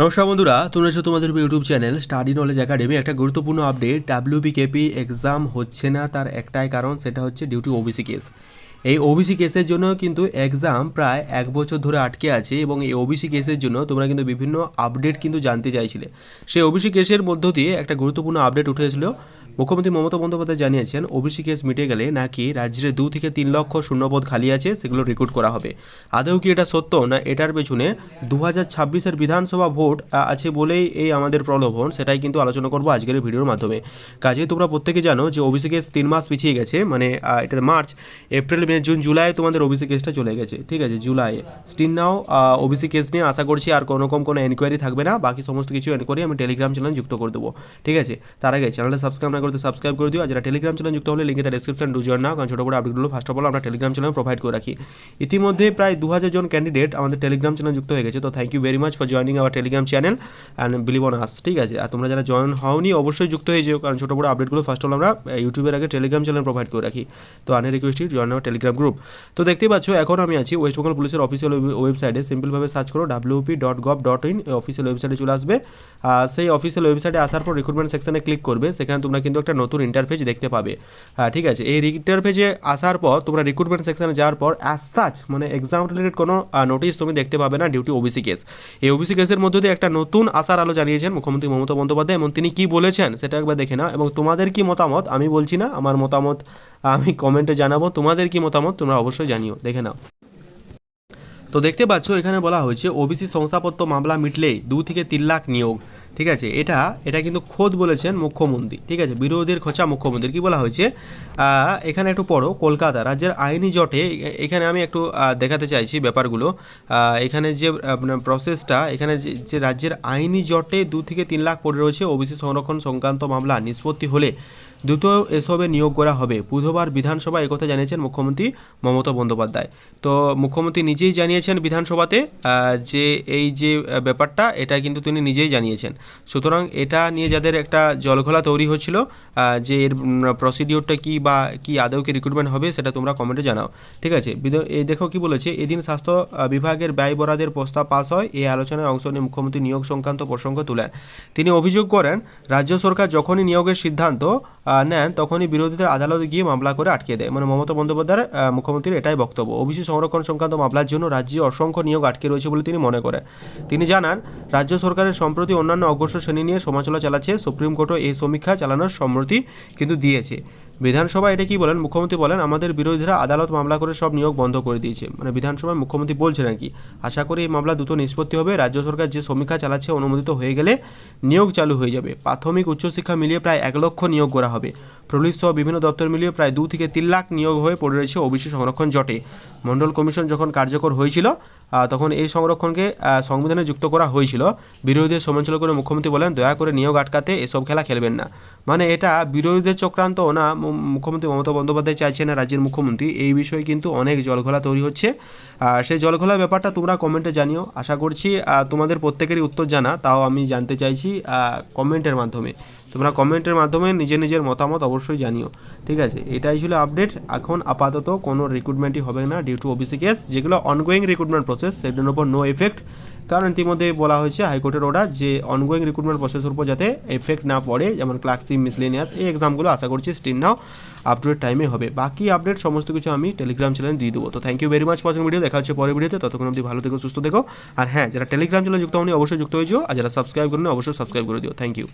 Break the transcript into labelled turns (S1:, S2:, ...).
S1: নমস্কার বন্ধুরা, তোমরা হচ্ছে তোমাদের YouTube channel study knowledge academy একটা গুরুত্বপূর্ণ আপডেট ডাব্লিউবি কেপি এক্সাম হচ্ছে না তার একটাই কারণ, সেটা হচ্ছে ডিউটি ওবিসি কেস এই ওবিসি কেসের জন্য কিন্তু এক্সাম প্রায় এক বছর ধরে আটকে আছে এবং এই ওবিসি কেসের জন্য তোমরা কিন্তু বিভিন্ন আপডেট কিন্তু জানতে চাইছিলে। সেই ওবিসি কেসের মধ্য দিয়ে একটা গুরুত্বপূর্ণ আপডেট উঠে এসেছিল মুখ্যমন্ত্রী মমতা বন্দ্যোপাধ্যায় জানিয়েছেন, ওবিসি কেস মিটে গেলে নাকি রাজ্যের দু থেকে তিন লক্ষ শূন্যপদ খালি আছে, সেগুলো রেকর্ড করা হবে। আদৌ কি এটা সত্য না এটার পেছনে দু হাজার ছাব্বিশের বিধানসভা ভোট আছে বলেই এই আমাদের প্রলোভন, সেটাই কিন্তু আলোচনা করব আজকের ভিডিওর মাধ্যমে। কাজে তোমরা প্রত্যেকে জানো যে ওবিসি কেস তিন মাস পিছিয়ে গেছে মানে এটা March, April, May, June July তোমাদের ওবিসি কেসটা চলে গেছে। ঠিক আছে July still now OBC case নিয়ে আশা করছি আর কোনো রকম কোনো এনকোয়ারি থাকবে না, বাকি সমস্ত কিছু এনকোয়ারি আমি টেলিগ্রাম চ্যানেল যুক্ত করে দেবো। ঠিক আছে, তার আগে চ্যানেলটা সাবস্ক্রাইব না করতে সাবস্ক্রাইব করে দিও। আর যারা টেলিগ্রাম চ্যানেল যুক্ত হলে লিঙ্কে তার ডিসক্রিপশন ডু জয়েন নাও। কারণ ছোটো বড় আপডেটগুলো ফার্স্ট অফ অল আমরা টেলিগ্রাম চ্যানেল প্রোভাইড করে রাখি। ইতিমধ্যে প্রায় দু হাজার জন ক্যান্ডিডেট আমাদের টেলিগ্রাম চ্যানেল যুক্ত হয়ে গেছে। তো thank you very much for joining our Telegram channel and believe on us ঠিক আছে? আর তোমরা যারা জয়েন হওনি, অবশ্যই যুক্ত হয়ে যেও। কারণ ছোটো বড় আপডেটগুলো ফার্স্ট অল আমরা ইউটিউবের আগে টেলিগ্রাম চ্যানেল প্রোভাইড করে রাখি। তো আনে request join our Telegram group তো দেখতেই পাচ্ছ, এখন আমি আছি ওয়েস্ট বেঙ্গল পুলিশের অফিসিয়াল ওয়েবসাইটে সিম্পলভাবে সার্চ করো WP dot gov dot in official ওয়েবসাইটে চলে আসবে। আর সেই অফিসিয়াল ওয়েবসাইটে আসার পর রিক্রুটমেন্ট সেকশনে ক্লিক করবে। সেখানে তোমরা কিন্তু একটা নতুন ইন্টারফেস দেখতে পাবে। হ্যাঁ ঠিক আছে। এই ইন্টারফেসে আসার পর তোমরা রিক্রুটমেন্ট সেকশনে যাওয়ার পর অ্যাজ সাচ মানে এক্সাম রিলেটেড কোনো নোটিশ তুমি দেখতে পাবে না ডিউটি ওবিসি কেস এই ওবিসি কেসের মধ্যে দিয়ে একটা নতুন আশার আলো জানিয়েছেন মুখ্যমন্ত্রী মমতা বন্দ্যোপাধ্যায় এবং তিনি কি বলেছেন সেটা একবার দেখে নাও এবং তোমাদের কি মতামত? আমি বলছি না, আমার মতামত আমি কমেন্টে জানাব। তোমাদের কি মতামত তোমরা অবশ্যই জানিও, দেখে নাও। তো দেখতে পাচ্ছ, এখানে বলা হয়েছে ওবিসি শংসাপত্র মামলা মিটলেই দু থেকে তিন লাখ নিয়োগ। ঠিক আছে? এটা এটা কিন্তু খোদ বলেছেন মুখ্যমন্ত্রী। ঠিক আছে? বিরোধীর খোঁচা মুখ্যমন্ত্রী কি বলা হয়েছে? এখানে একটু পড়ো, কলকাতা, রাজ্যের আইনি জটে এখানে আমি একটু দেখাতে চাইছি ব্যাপারগুলো। এখানে যে প্রসেসটা এখানে যে রাজ্যের আইনি জটে দু থেকে তিন লাখ পড়ে রয়েছে ওবিসি সংরক্ষণ সংক্রান্ত মামলা, নিষ্পত্তি হলে দ্রুত এসবে নিয়োগ করা হবে। বুধবার বিধানসভায় একথা জানিয়েছেন মুখ্যমন্ত্রী মমতা বন্দ্যোপাধ্যায়। তো মুখ্যমন্ত্রী নিজেই জানিয়েছেন বিধানসভাতে যে এই যে ব্যাপারটা, এটা কিন্তু তিনি নিজেই জানিয়েছেন। সুতরাং এটা নিয়ে যাদের একটা জলঘোলা তৈরি হচ্ছিল যে এর প্রসিডিওরটা কি বা কি আদৌ কি রিক্রুটমেন্ট হবে সেটা তোমরা কমেন্টে জানাও। ঠিক আছে? এই দেখো কি বলেছে, এদিন স্বাস্থ্য বিভাগের ব্যয় বরাদের প্রস্তাব পাস হয়, এই আলোচনায় অংশ নিয়ে মুখ্যমন্ত্রী নিয়োগ সংক্রান্ত প্রসঙ্গ তুলেন। তিনি অভিযোগ করেন, রাজ্য সরকার যখনই নিয়োগের সিদ্ধান্ত নেন, তখনই বিরোধীদের আদালতে গিয়ে মামলা করে আটকে দেয়। মানে মমতা বন্দ্যোপাধ্যায় মুখ্যমন্ত্রীর এটাই বক্তব্য। ওবিসি সংরক্ষণ সংক্রান্ত মামলার জন্য রাজ্যে অসংখ্য নিয়োগ আটকে রয়েছে বলে তিনি মনে করেন। তিনি জানান, রাজ্য সরকারের সম্প্রতি অন্যান্য অগ্রসর শ্রেণি নিয়ে সমালোচনা চালাচ্ছে। সুপ্রিম কোর্টও এই সমীক্ষা চালানোর সম্মতি কিন্তু দিয়েছে। বিধানসভা এটা কি বলেন? মুখ্যমন্ত্রী বলেন, আমাদের বিরোধীরা আদালত মামলা করে সব নিয়োগ বন্ধ করে দিয়েছে। মানে বিধানসভায় মুখ্যমন্ত্রী বলছেন আর কি আশা করি এই মামলা দ্রুত নিষ্পত্তি হবে। রাজ্য সরকার যে সমীক্ষা চালাচ্ছে অনুমোদিত হয়ে গেলে নিয়োগ চালু হয়ে যাবে। প্রাথমিক উচ্চশিক্ষা মিলিয়ে প্রায় এক লক্ষ নিয়োগ করা হবে। পুলিশ সহ বিভিন্ন দপ্তর মিলিয়ে প্রায় দু থেকে তিন লাখ নিয়োগ হয়ে পড়ে রয়েছে ওবিসি সংরক্ষণ জটে। মণ্ডল কমিশন যখন কার্যকর হয়েছিল তখন এই সংরক্ষণকে সংবিধানে যুক্ত করা হয়েছিল। বিরোধীদের সমালোচনা করে মুখ্যমন্ত্রী বলেন, দয়া করে নিয়োগ আটকাতে এসব খেলা খেলবেন না। মানে এটা বিরোধীদের চক্রান্ত না মুখ্যমন্ত্রী মমতা বন্দ্যোপাধ্যায় চাইছেন না রাজ্যের মুখ্যমন্ত্রী। এই বিষয়ে কিন্তু অনেক জলঘোলা তৈরি হচ্ছে। আর সেই জলঘোলা ব্যাপারটা তোমরা কমেন্টে জানিও। আশা করছি তোমাদের প্রত্যেকেরই উত্তর জানা, তাও আমি জানতে চাইছি কমেন্টের মাধ্যমে। তোমরা কমেন্টের মাধ্যমে নিজের নিজের মতামত অবশ্যই জানিও। ঠিক আছে? এটাই ছিল আপডেট এখন আপাতত কোনো রিক্রুটমেন্টই হবে না ডিউ টু ওবিসি কেস যেগুলো অনগোয়িং রিক্রুটমেন্ট প্রসেস সেগুলোর উপর নো এফেক্ট কারণ ইতিমধ্যে বলা হয়েছে হাইকোর্টের অর্ডার যে অনগোয়িং রিক্রুটমেন্ট প্রসেসের উপর যাতে এফেক্ট না পড়ে, যেমন ক্লার্কশিপ মিসলেনিয়াস এই এক্সামগুলো আশা করছি স্টিল নাও আপ টু টাইমে হবে। বাকি আপডেট সমস্ত কিছু আমি টেলিগ্রাম চ্যানেলে দিয়ে দেবো। তো thank you very much for video দেখা হচ্ছে পরের ভিডিওতে ততক্ষণ অবধি ভালো থেকো, সুস্থ থেকো। আর হ্যাঁ যারা টেলিগ্রাম চ্যানেলে যুক্ত হয়নি অবশ্যই যুক্ত হয়ে যাও। আর যারা সাবস্ক্রাইব করেনি অবশ্যই সাবস্ক্রাইব করে দিও। Thank you